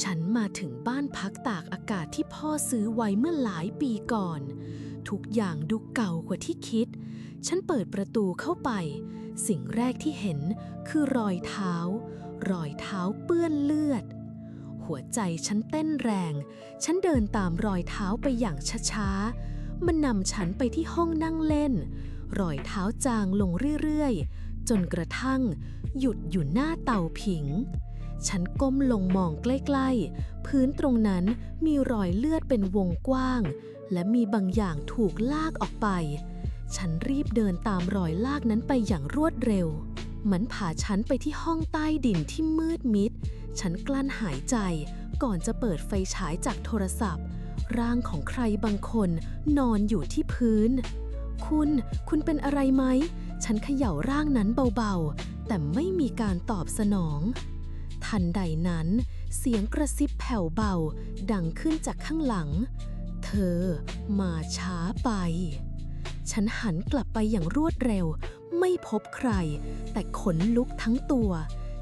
ฉันมาถึงบ้านพักตากอากาศที่พ่อซื้อไว้เมื่อหลายปีก่อน ทุกอย่างดูเก่ากว่าที่คิด ฉันเปิดประตูเข้าไป สิ่งแรกที่เห็นคือรอยเท้า รอยเท้าเปื้อนเลือด หัวใจฉันเต้นแรง ฉันเดินตามรอยเท้าไปอย่างช้าๆ มันนำฉันไปที่ห้องนั่งเล่น รอยเท้าจางลงเรื่อยๆ จนกระทั่ง หยุดอยู่หน้าเตาผิง ฉันก้มลงมองใกล้ๆ พื้นตรงนั้นมีรอยเลือดเป็นวงกว้าง และมีบางอย่างถูกลากออกไป ฉันรีบเดินตามรอยลากนั้นไปอย่างรวดเร็ว มันพาฉันไปที่ห้องใต้ดินที่มืดมิด ฉันกลั้นหายใจก่อนจะเปิดไฟฉายจากโทรศัพท์ ร่างของใครบางคนนอนอยู่ที่พื้น คุณ คุณเป็นอะไรไหม ฉันเขย่าร่างนั้นเบาๆ แต่ไม่มีการตอบสนอง ทันใดนั้น เสียงกระซิบแผ่วเบา ดังขึ้นจากข้างหลัง เธอมาช้าไป ฉันหันกลับไปอย่างรวดเร็ว ไม่พบใคร แต่ขนลุกทั้งตัว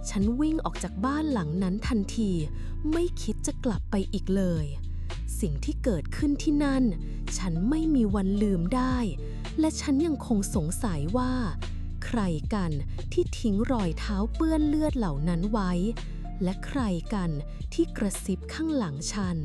ฉันวิ่งออกจากบ้านหลังนั้นทันที ไม่คิดจะกลับไปอีกเลย สิ่งที่เกิดขึ้นที่นั่น ฉันไม่มีวันลืมได้ และฉันยังคงสงสัยว่า ใครกันที่ทิ้งรอยเท้าเปื้อนเลือดเหล่านั้นไว้ และใครกันที่กระซิบข้างหลังฉัน